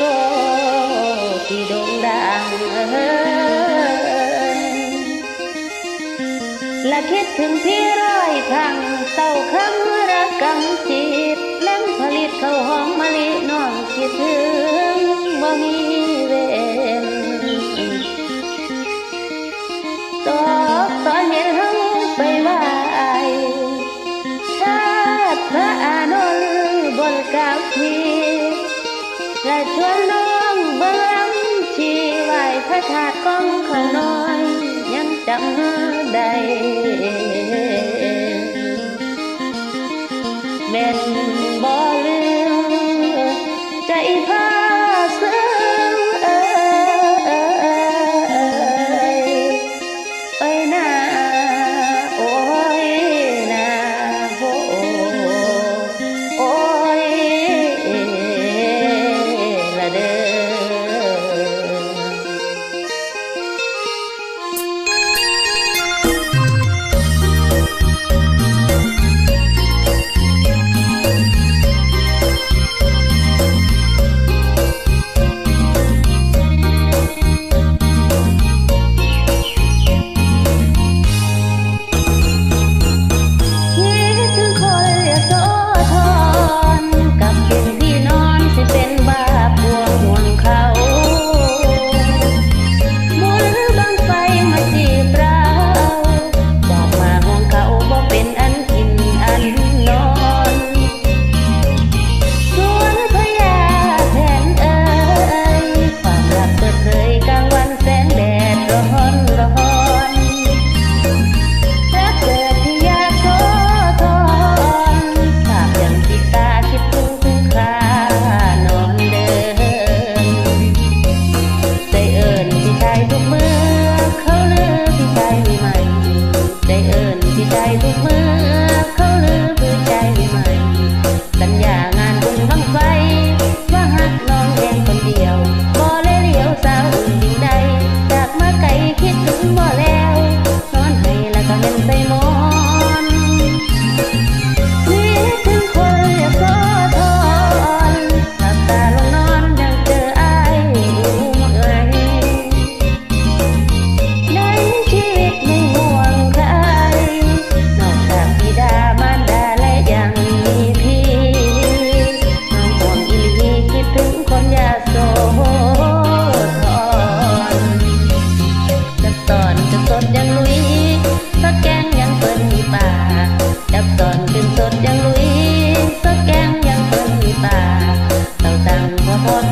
ก็ที่ดงดังและคิดถึงพี่ร้อยพังเต้าคำรักกำจิตเล่นผลิตเข้าห้องมะลิน้องคิดถึงบ่มีเวรตอกตอนเห็นห้องไปว่าถ้าพระอานนท์บนกาวที พระธาตุของเข้าน้อยยังจำได้แม่นบ่ลื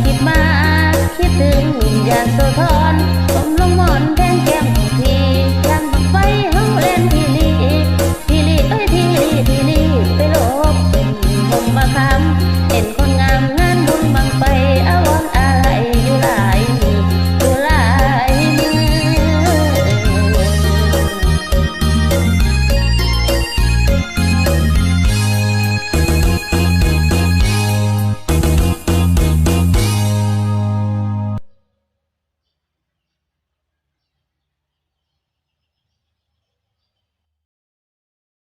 คิดมา คิดถึงวิญญาณโสธรผมลงหมอนแทงแก้